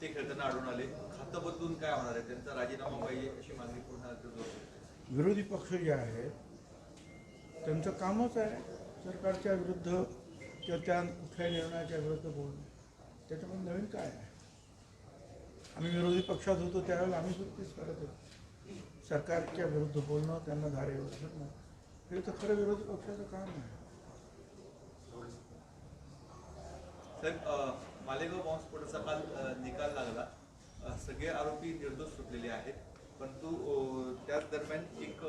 पत्ते खेळताना आढळून आले. खातं बदलून काय होणार आहे? त्यांचा राजीनामा पाहिजे अशी मागणी धरते. विरोधी पक्ष जे आहेत त्यांचं कामच आहे सरकारच्या विरुद्ध किंवा त्या कुठल्या निर्णयाच्या विरुद्ध बोलणं. त्याच्यामध्ये नवीन काय आहे? आम्ही विरोधी पक्षात होतो त्यावेळेला आम्ही सुद्धा तेच करत होतो. सरकारच्या विरुद्ध बोलणं त्यांना धारेवर धरणं हे तर खरं विरोधी पक्षाचं काम आहे. मालेगाव बॉम्बस्फोटाचा काल निकाल लागला. सगळे आरोपी निर्दोष सुटलेले आहेत. परंतु त्याच दरम्यान एक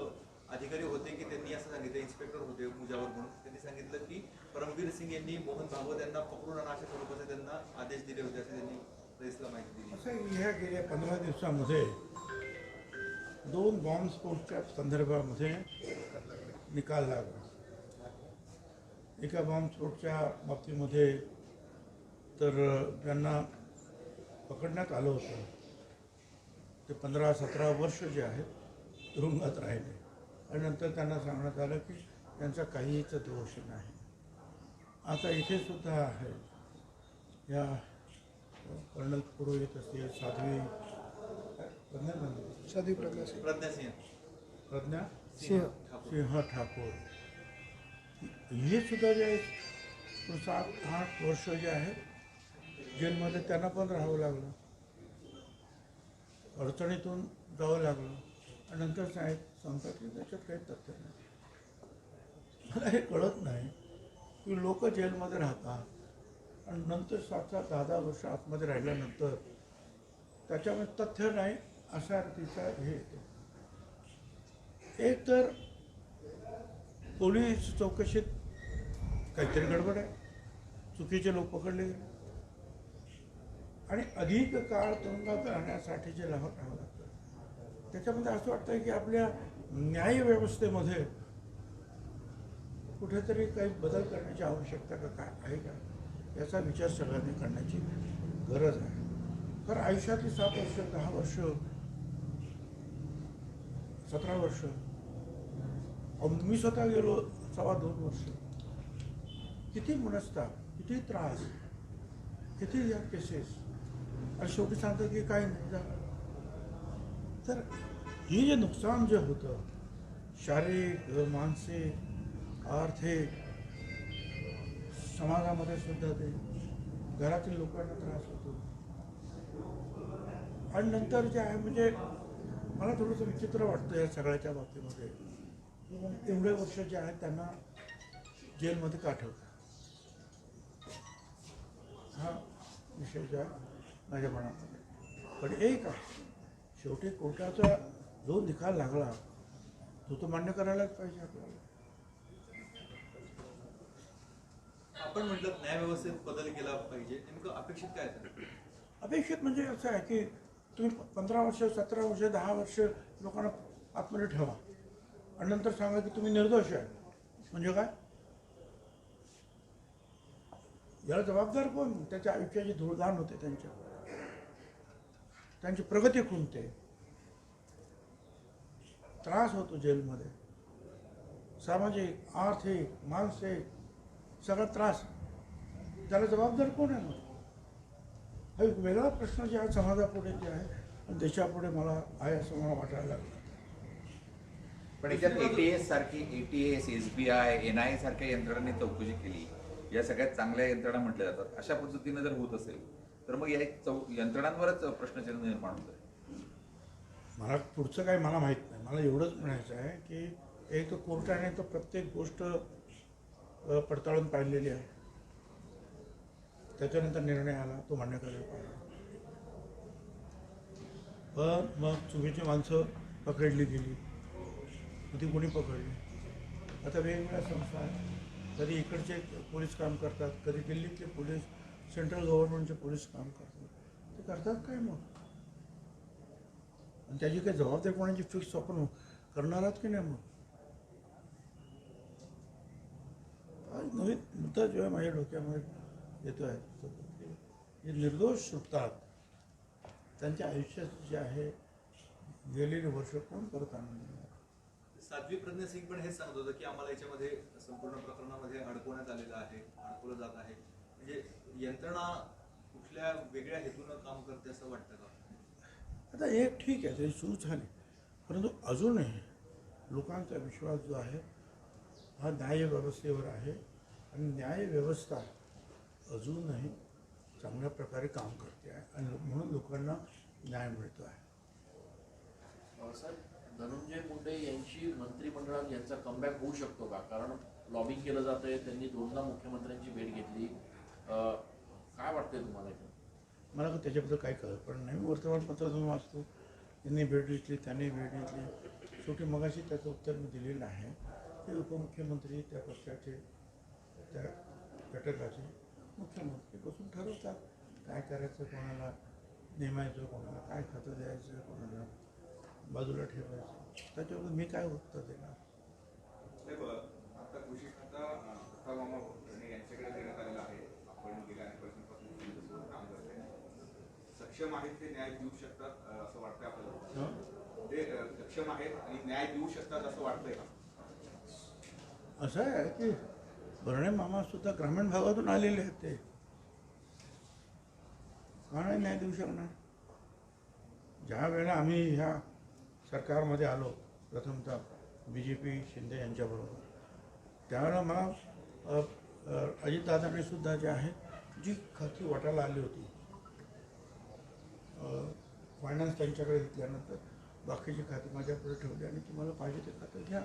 अधिकारी होते की त्यांनी असं सांगितलं इन्स्पेक्टर होते मुजावर म्हणून. त्यांनी सांगितलं की परमवीर सिंग यांनी मोहन भागवत यांना पकडून आणा अशा स्वरूपाचे त्यांना आदेश दिले होते असे त्यांनी प्रेसला माहिती दिली. असं ह्या गेल्या पंधरा दिवसामध्ये दोन बॉम्बस्फोटच्या संदर्भामध्ये निकाल लागला. एका बॉम्बस्फोटच्या बाबतीमध्ये तर त्यांना पकडण्यात आलं होतं. ते पंधरा सतरा वर्ष जे आहेत तुरुंगात राहिले. आणि नंतर त्यांना सांगण्यात आलं की त्यांचा काहीच दोष नाही. आता इथे सुद्धा आहे. या कर्नल पुरोहित असतील साध्वी प्रज्ञा गांधी साधी प्रज्ञा प्रज्ञा सिंह. प्रज्ञा सिंह. ठाकूर सिंह ठाकूर. हे सुद्धा जे आहेत सात आठ वर्ष जे आहेत जेलमध्ये त्यांना पण राहावं लागलं. अडचणीतून जावं लागलं. आणि नंतर साहेब सांगतात की त्याच्यात काही तथ्य नाही. मला हे कळत नाही की लोक जेलमध्ये राहतात. आणि नंतर सात सात दहा दहा वर्ष आतमध्ये राहिल्यानंतर त्याच्यामध्ये तथ्य नाही अशा तिचा हे येतो. एक तर पोलीस चौकशीत काहीतरी गडबड आहे. चुकीचे लोक पकडले गेले. आणि अधिक काळ तुरुंगात राहण्यासाठी जे लावत राहावं लागतं. त्याच्यामध्ये असं वाटतं की आपल्या न्यायव्यवस्थेमध्ये कुठेतरी काही बदल करण्याची आवश्यकता का काय आहे का? याचा विचार सगळ्यांनी करण्याची गरज आहे. तर आयुष्यातली सात वर्ष दहा वर्ष सतरा वर्ष मी स्वतः गेलो सव्वा दोन वर्ष. किती मनस्ताप किती त्रास किती या केसेस आणि शेवटी सांगतात की काही नाही झालं तर हे जे नुकसान जे होतं शारीरिक मानसिक आर्थिक समाजामध्ये सुद्धा ते घरातील लोकांना त्रास होतो. आणि नंतर जे आहे म्हणजे मला थोडंसं विचित्र वाटतं या सगळ्याच्या बाबतीमध्ये. एवढे वर्ष जे आहेत त्यांना जेलमध्ये काठवतात हा विषय जो आहे माझ्या मनामध्ये. पण एक आहे शेवटी कोर्टाचा जो निकाल लागला तो तो मान्य करायलाच पाहिजे आपल्याला. आपण म्हटलं न्यायव्यवस्थेत बदल केला पाहिजे. नेमकं अपेक्षित काय अपेक्षित म्हणजे असं आहे की तुम्ही पंधरा वर्ष सतरा वर्ष दहा वर्ष लोकांना आतमध्ये ठेवा. आणि नंतर सांगा की तुम्ही निर्दोष आहे. म्हणजे काय? याला जबाबदार कोण? त्याच्या आयुष्याची धूळधाण होते त्यांच्या त्यांची प्रगती खुंटते. त्रास होतो जेलमध्ये. सामाजिक आर्थिक मानसिक सगळा त्रास. त्याला जबाबदार कोण आहे मग? हा एक वेगळा प्रश्न जे आहे समाजापुढे जे आहे आणि देशापुढे मला आहे असं मला वाटायला लागलं. पण याच्यात एटीएस सारखी एटीएस एन आय सारख्या यंत्रणांनी चौकशी केली. या सगळ्यात चांगल्या यंत्रणा म्हटल्या जातात. अशा पद्धतीनं जर होत असेल तर मग या चौ यंत्रणांवरच प्रश्नचिन्ह निर्माण होत आहे मला पुढचं काही मला माहीत नाही. मला एवढंच म्हणायचं आहे की एक तर कोर्टाने तर प्रत्येक गोष्ट पडताळून पाहिलेली आहे. त्याच्यानंतर निर्णय आला तो म्हणण्याकडे पाहिला पाहिजे. पण मग चुकीची माणसं पकडली गेली. ती कोणी पकडली? आता वेगवेगळ्या संस्था आहेत. कधी इकडचे पोलीस काम करतात. कधी दिल्लीतले पोलीस सेंट्रल गव्हर्नमेंटचे पोलीस काम करतात. ते करतात काय मग? आणि त्याची काही जबाबदारी कोणाची फिक्स आपण करणार आहात की नाही मग? हा नवीन मुद्दा जो आहे माझ्या डोक्यामध्ये येतो आहे. जे निर्दोष सुटतात त्यांच्या आयुष्यात जे आहे गेलेली वर्ष कोण करत आणून साध्वी प्रज्ञा सिंग पण हेच सांगत होतं की आम्हाला याच्यामध्ये संपूर्ण प्रकरणामध्ये अडकवण्यात आलेलं आहे अडकवलं जात आहे. म्हणजे यंत्रणा कुठल्या वेगळ्या हेतूनं काम करते असं वाटतं का? आता हे ठीक आहे ते सुरू झाले. परंतु अजूनही लोकांचा विश्वास जो आहे हा न्यायव्यवस्थेवर आहे आणि न्यायव्यवस्था अजूनही चांगल्या प्रकारे काम करते आहे आणि म्हणून लोकांना न्याय मिळतो आहे. धनंजय मुंडे यांची मंत्रिमंडळात यांचा कमबॅक होऊ शकतो का? कारण लॉबिंग केलं जातंय त्यांनी दोनदा मुख्यमंत्र्यांची भेट घेतली. काय वाटतंय तुम्हाला इथं? मला का त्याच्याबद्दल काही कळत पण नाही. मी वर्तमानपत्रातून वाचतो. त्यांनी भेट घेतली त्यांनी भेट घेतली. शेवटी मगाशी त्याचं उत्तर मी दिलेलं आहे. ते उपमुख्यमंत्री त्या पक्षाचे त्या घटकाचे मुख्यमंत्री बसून ठरवतात. काय करायचं कोणाला नेमायचं कोणाला काय खातं द्यायचं कोणाला बाजूला ठेवायचं. त्याच्यावर मी काय उत्तर देणार? आता कृषी खाता अ, दत्ता मामा भोसले यांच्याकडे देण्यात आलेला आहे आपण गेल्या अनेक वर्षांपासून त्यांच्यासोबत काम करतोय सक्षम आहेत ते न्याय देऊ शकतात असं वाटतंय आपल्याला? ते सक्षम आहेत आणि न्याय देऊ शकतात असं वाटतंय का? असं आहे की बर्णे मामा सुद्धा ग्रामीण भागातून आलेले आहेत ते. का नाही न्याय देऊ शकणार? ज्या वेळेला आम्ही ह्या सरकारमध्ये आलो प्रथमतः बी जे पी शिंदे यांच्याबरोबर त्यावेळेला मला अजितदादांनी सुद्धा जे आहे जी खाती वाटायला आली होती फायनान्स त्यांच्याकडे घेतल्यानंतर बाकीची खाती माझ्याकडे ठेवली आणि तुम्हाला पाहिजे ते खातं घ्या.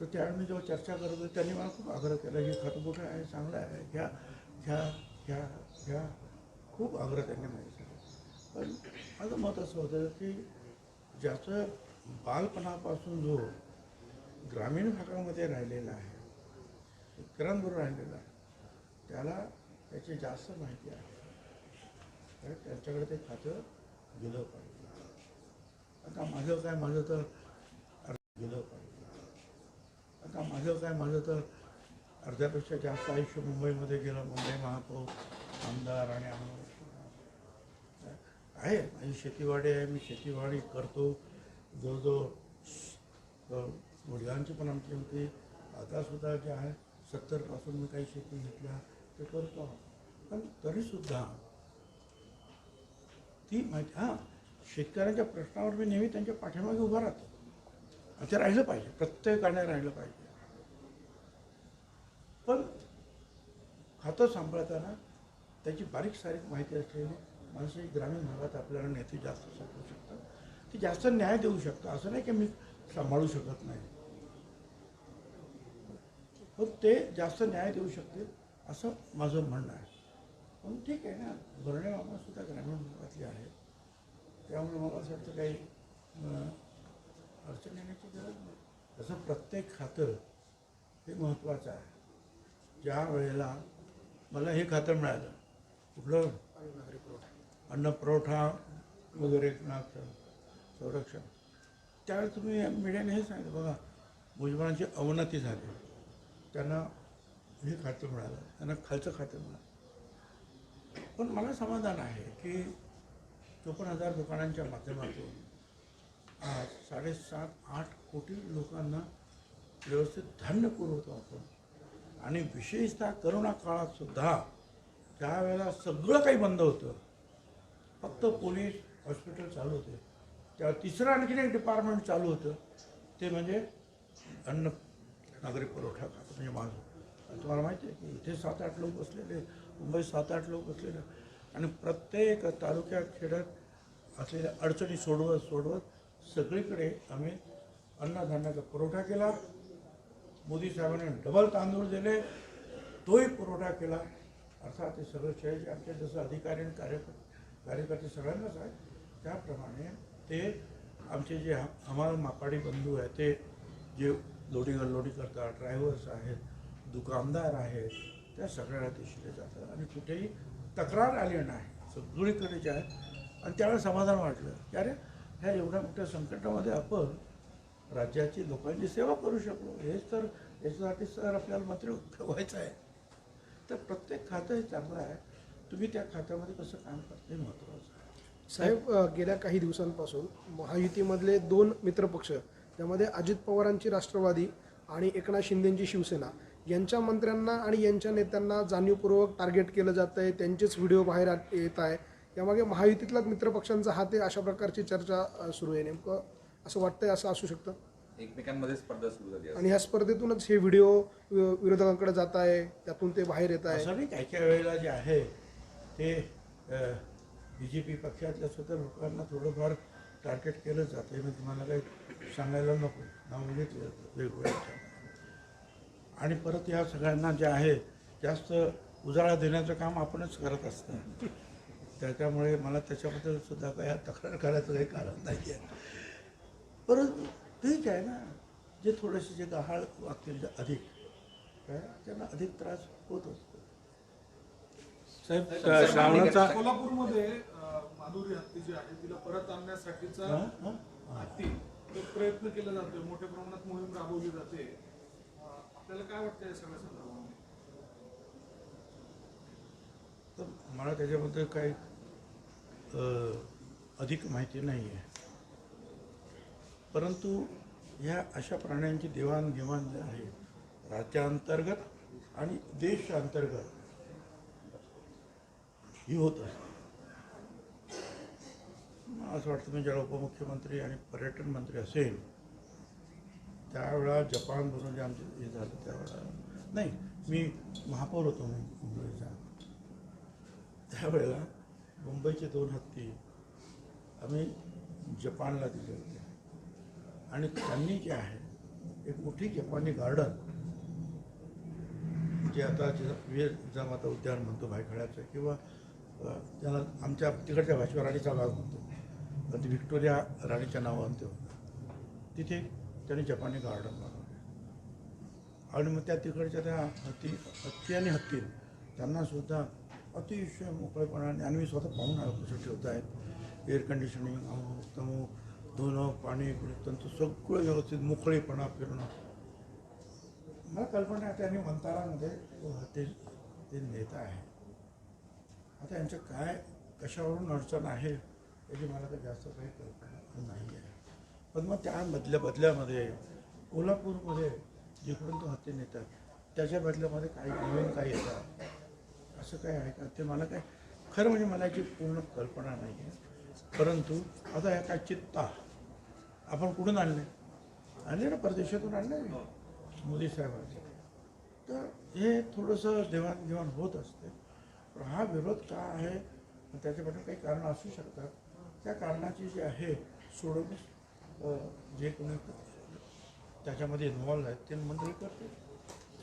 तर त्यावेळी मी जेव्हा चर्चा करत होते त्यांनी मला खूप आग्रह केला हे खातं मोठं आहे? चांगलं आहे घ्या घ्या घ्या घ्या. खूप आग्रह त्यांनी मागितला पण माझं मत असं होतं की ज्याचं बालपणापासून जो ग्रामीण भागामध्ये राहिलेला आहे शेतकऱ्यांबरोबर राहिलेला आहे त्याला त्याची जास्त माहिती आहे. तर त्यांच्याकडे ते खातं गेलं पाहिजे. आता माझं काय माझं तर गेलं पाहिजे. आता माझं काय माझं तर अर्ध्यापेक्षा जास्त आयुष्य मुंबईमध्ये गेलं मुंबई महापौर आमदार आणि आमदार आहे माझी शेतीवाडी आहे मी शेतीवाडी करतो. जवळजवळ वडिलांची पण आमची होती. आतासुद्धा जे आहे सत्तरपासून मी काही शेती घेतल्या ते करतो. पण तरीसुद्धा ती माहिती हां शेतकऱ्यांच्या प्रश्नावर मी नेहमी त्यांच्या पाठीमागे उभा राहतो. आणि ते राहिलं पाहिजे प्रत्येकाने राहिलं पाहिजे. पण खातं सांभाळताना त्याची बारीक सारीक माहिती असलेली माणसं ग्रामीण भागात आपल्याला नेते जास्त सांगू शकतात. ते जास्त न्याय देऊ शकतात. असं नाही की मी सांभाळू शकत नाही. पण ते जास्त न्याय देऊ शकतील असं माझं म्हणणं आहे. पण ठीक आहे ना. भरणे मामा सुद्धा ग्रामीण भागातली आहेत. त्यामुळे मला असं वाटतं काही अडचण येण्याची गरज नाही. तसं प्रत्येक खातं हे महत्त्वाचं आहे. ज्या वेळेला मला हे खातं मिळालं कुठलं? अन्न पुरवठा वगैरे संरक्षण. त्यावेळेस तुम्ही मीडियाने हे सांगितलं बघा भुजबळांची अवनती झाली. त्यांना हे खातं मिळालं त्यांना खालचं खातं मिळालं. पण मला समाधान आहे की चोपन्न हजार दुकानांच्या माध्यमातून आज साडेसात आठ कोटी लोकांना व्यवस्थित धान्य पुरवतो आपण. आणि विशेषतः करोना काळात सुद्धा त्यावेळेला सगळं काही बंद होतं. फक्त पोलीस हॉस्पिटल चालू होते. त्या तिसरं आणखीन एक डिपार्टमेंट चालू होतं. ते म्हणजे अन्न नागरी पुरवठा खातं म्हणजे माझं. तुम्हाला माहिती आहे की इथे सात आठ लोक बसलेले. मुंबई सात आठ लोक बसलेले. आणि प्रत्येक तालुक्यात खेड्यात असलेल्या अडचणी सोडवत सोडवत सगळीकडे आम्ही अन्नधान्याचा पुरवठा केला. मोदी साहेबांनी डबल तांदूळ दिले. तोही पुरवठा केला. अर्थात ते सगळं श्रेय आमचे जसं अधिकारी आणि कार्यकर्ते कार्यकर्ते सगळ्यांनाच आहे. त्याप्रमाणे ते आमचे जे आम्हाला मापाडी बंधू आहेत ते जे लोडिंग अनलोडिंग करतात ड्रायव्हर्स आहेत दुकानदार आहेत त्या सगळ्यांना ते शिले जातं आणि कुठेही तक्रार आली नाही. सगळीकडे जे आहे आणि त्यावेळेस समाधान वाटलं. की अरे ह्या एवढ्या मोठ्या संकटामध्ये आपण राज्याची लोकांची सेवा करू शकलो. हेच तर याच्यासाठी सर आपल्याला मंत्री व्हायचं आहे. तर प्रत्येक खातं हे चांगलं आहे. तुम्ही त्या खात्यामध्ये कसं काम करता हे महत्त्वाचं आहे. साहेब गेल्या काही दिवसांपासून महायुतीमधले दोन मित्रपक्ष त्यामध्ये अजित पवारांची राष्ट्रवादी आणि एकनाथ शिंदेंची शिवसेना यांच्या मंत्र्यांना आणि यांच्या नेत्यांना जाणीवपूर्वक टार्गेट केलं जातं आहे. त्यांचेच व्हिडिओ बाहेर येत आहे. यामागे महायुतीतलाच मित्रपक्षांचा हात आहे अशा प्रकारची चर्चा सुरू आहे. नेमकं असं वाटतंय असं असू शकतं. एकमेकांमध्ये स्पर्धा सुरू झाली. आणि ह्या स्पर्धेतूनच हे व्हिडिओ विरोधकांकडे जात आहे. त्यातून ते बाहेर येत आहे. असं काही काही वेळेला जे आहे ते बी जे पी पक्षातल्या सुद्धा लोकांना थोडंफार टार्गेट केलं जातं मी तुम्हाला काही सांगायला नको. नाव घेतलं जातं वेगवेगळ्या. आणि परत या सगळ्यांना जे आहे जास्त उजाळा देण्याचं काम आपणच करत असतं. त्याच्यामुळे मला त्याच्याबद्दल सुद्धा काही तक्रार करायचं काही कारण नाही आहे परंतु ठीक आहे ना जे थोडेसे जे गहाळ वागतील अधिक काय, त्यांना अधिक त्रास होत असतो. साहेब श्रावणाचा कोल्हापूरमध्ये माधुरी हत्ती जी आहे तिला परत आणण्यासाठीचा? हत्ती प्रयत्न केला जातोय मोठ्या प्रमाणात मोहीम राबवली जाते. आपल्याला काय वाटतं सगळ्या संदर्भामध्ये? तर मला त्याच्याबद्दल काही अधिक माहिती नाही आहे परंतु ह्या अशा प्राण्यांची देवाणघेवाण जे आहे राज्यांतर्गत आणि देशांतर्गत ही होत असते असं वाटतं मी ज्याला उपमुख्यमंत्री आणि पर्यटन मंत्री असेल त्यावेळा जपानवरून जे आमचे हे झालं त्यावेळा नाही मी महापौर होतो मुं- मुंबईचा. त्यावेळेला मुंबईचे दोन हत्ती आम्ही जपानला दिले होते. आणि त्यांनी जे आहे एक मोठी जपानी गार्डन जे आता जे वीर आता उद्यान म्हणतो भायखळ्याचं किंवा त्याला आमच्या तिकडच्या भाषेवर राणीचा भाग म्हणतो. पण व्हिक्टोरिया राणीच्या नावानं ते होतं. तिथे त्यांनी जपानी गार्डन बनवले. आणि मग त्या तिकडच्या त्या हत्ती हत्ती आणि हत्ती त्यांनासुद्धा अतिशय मोकळेपणाने आणि मी स्वतः पाहून आलो कसं ठेवत आहेत एअर कंडिशनिंग अमुक तमुक धुणं पाणी त्यांचं सगळं व्यवस्थित मोकळेपणा फिरणं. मला कल्पना आहे त्यांनी मंतारामध्ये तो हत्ती ते नेता आहे. आता यांचं काय कशावरून अडचण आहे याची मला तर जास्त काही कल्पना नाही आहे. पण मग त्या बदल्या बदल्यामध्ये कोल्हापूरमध्ये जिकडून तो हत्ती नेतात त्याच्या बदल्यामध्ये काही नवीन काही येतात. असं काय आहे का? ते मला काय खरं म्हणजे मला याची पूर्ण कल्पना नाही आहे. परंतु आता या काय चित्ता आपण कुठून आणले? आणले ना परदेशातून आणले? मोदी साहेबांचे तर हे थोडंसं देवाणघेवाण होत असते. पण हा विरोध का आहे? त्याच्याबद्दल काही कारणं असू शकतात. त्या कारणाची जी आहे सोडून जे कोणी त्याच्यामध्ये इन्व्हॉल्व आहेत ते मंडळी करते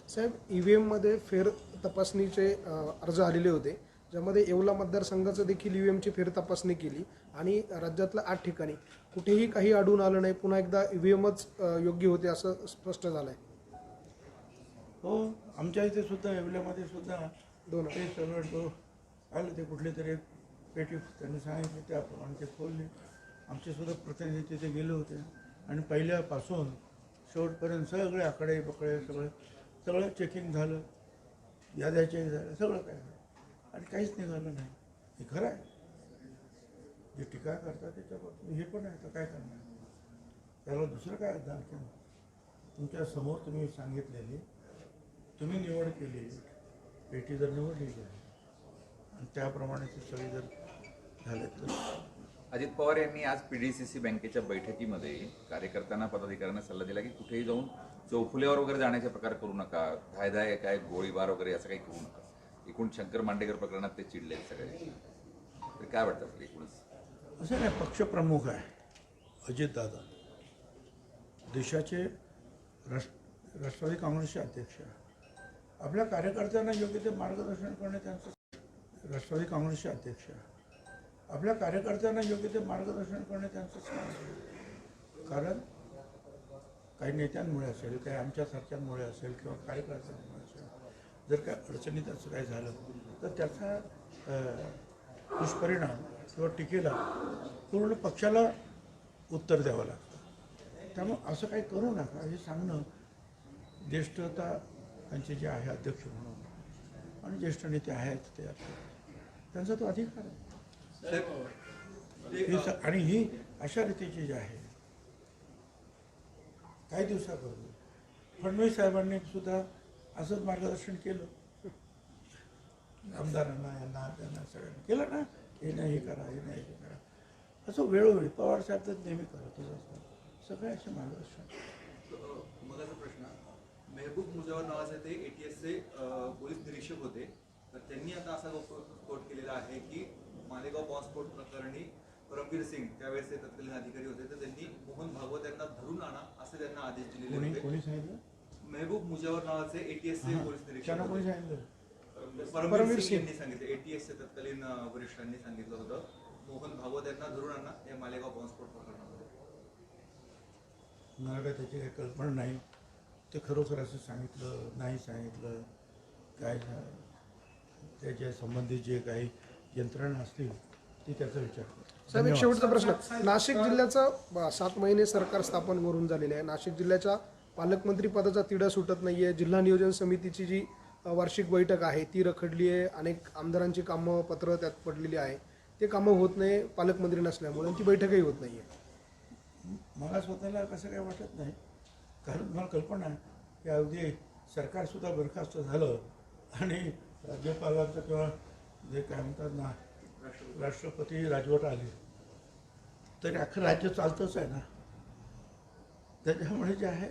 साहेब ई व्ही एममध्ये फेर तपासणीचे अर्ज आलेले होते. ज्यामध्ये येवला मतदारसंघाचं देखील ई व्ही एमची फेर तपासणी केली आणि राज्यातल्या आठ ठिकाणी. कुठेही काही आढळून आलं नाही पुन्हा एकदा ई व्ही एमच योग्य होते असं स्पष्ट झालं आहे हो आमच्या इथे सुद्धा येवल्यामध्ये सुद्धा दोन. ते तो आलं ते कुठले तरी पेटी त्यांनी सांगितले त्याप्रमाणे ते खोलले. आमचेसुद्धा प्रतिनिधी तिथे गेले होते. आणि पहिल्यापासून शेवटपर्यंत सगळे आकडे बकडे सगळे सगळं चेकिंग झालं. याद्या चेक झालं सगळं काय झालं. आणि काहीच निघालं नाही. हे खरं आहे. जे टीका करतात त्याच्याबद्दल हे पण आहे. तर काय करणार? त्याला दुसरं काय आहे आणखी तुमच्यासमोर तुम्ही सांगितलेली तुम्ही निवड केली पेटी जर निवडलेली आहे आणि त्याप्रमाणे ती सगळी जर झाले तर? अजित पवार यांनी आज पीडीसीसी बँकेच्या बैठकीमध्ये कार्यकर्त्यांना पदाधिकाऱ्यांना सल्ला दिला की कुठेही जाऊन चौफुल्यावर वगैरे जाण्याचे प्रकार करू नका. धायधाय काय गोळीबार वगैरे असं काही करू नका. एकूण शंकर मांडेकर प्रकरणात ते चिडले सगळे. तर काय वाटतं आपलं एकूणच? असं नाही पक्षप्रमुख आहे. अजितदादा. देशाचे राष्ट्र राष्ट्रवादी काँग्रेसचे अध्यक्ष आपल्या कार्यकर्त्यांना योग्य ते मार्गदर्शन करणे त्यांचं राष्ट्रवादी काँग्रेसचे अध्यक्ष आहे. आपल्या कार्यकर्त्यांना योग्य ते मार्गदर्शन करणे त्यांचं काम कारण काही नेत्यांमुळे असेल काही आमच्यासारख्यांमुळे असेल किंवा कार्यकर्त्यांमुळे असेल जर काय अडचणीत असं काय झालं तर त्याचा दुष्परिणाम किंवा टीकेला पूर्ण पक्षाला उत्तर द्यावं लागतं. त्यामुळं असं काही करू नका हे सांगणं ज्येष्ठता त्यांचे जे आहे अध्यक्ष म्हणून आणि ज्येष्ठ नेते आहेत ते त्यांचा तो अधिकार आहे. आणि ही अशा रीतीची जी आहे काही दिवसापूर्वी फडणवीस साहेबांनी सुद्धा असंच मार्गदर्शन केलं. आमदारांना यांना त्यांना सगळ्यांना केलं ना हे नाही हे करा हे नाही हे करा. असं वेळोवेळी पवार साहेब तर नेहमी करतच असतात सगळ्याचे मार्गदर्शन. मगाचा प्रश्न मेहबूब मुजावर नावाचे ते एटीएसचे पोलीस निरीक्षक होते. तर त्यांनी आता असा कोट केलेला आहे की मालेगाव बॉम्बस्फोट प्रकरणी परमवीर सिंग त्यावेळेस ते तत्कालीन अधिकारी होते तर त्यांनी मोहन भागवत यांना धरून आणा असे त्यांना आदेश दिलेले होते मेहबूब मुजावर नावाचे एटीएसचे. पोलीस निरीक्षक होते. परमवीर सिंग. यांनी सांगितलं एटीएसचे तत्कालीन वरिष्ठांनी सांगितलं होतं मोहन भागवत यांना धरून आणा या मालेगाव बॉम्बस्फोट प्रकरणामध्ये मला काय त्याची काही कल्पना नाही ते खरोखर असं सांगितलं नाही सांगितलं काय. त्याच्या संबंधित जे काही यंत्रणा असतील ती त्याचा विचार. साहेब एक. शेवटचा प्रश्न. नाशिक जिल्ह्याचं सात महिने सरकार स्थापन करून झालेले आहे. नाशिक जिल्ह्याच्या पालकमंत्री पदाचा तिढा सुटत नाहीये. जिल्हा नियोजन समितीची जी वार्षिक बैठक आहे ती रखडली आहे. अनेक आमदारांची कामं पत्र त्यात पडलेली आहे. ते कामं होत नाही पालकमंत्री नसल्यामुळे आणि ती बैठकही होत नाहीये. मला स्वतःला कसं काय वाटत नाही कारण मला कल्पना आहे की अगदी सरकारसुद्धा बरखास्त झालं आणि राज्यपालांचं किंवा जे काय म्हणतात ना राष्ट्रपती राजवट आली. तरी अख्खं राज्य चालतंच आहे ना. त्याच्यामुळे जे आहे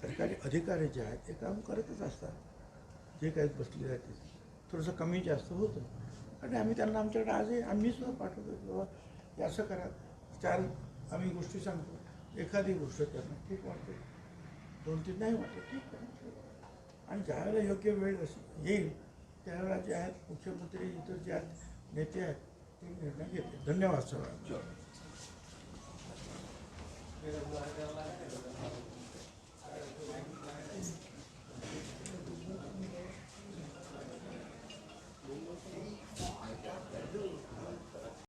सरकारी अधिकारी जे आहेत ते काम करतच असतात. जे काही बसले आहेत ते. थोडंसं कमी जास्त होतं. आणि आम्ही त्यांना आमच्याकडे आजही आम्ही सुद्धा पाठवतो की बाबा हे असं करा. चार आम्ही गोष्टी सांगतो. एखादी गोष्ट त्यांना ठीक वाटते. दोन तीन नाही वाटत ठीक आहे. आणि ज्यावेळेला योग्य वेळ असेल येईल त्यावेळेला जे आहेत मुख्यमंत्री इतर जे आहेत नेते आहेत ते निर्णय घेते धन्यवाद सर.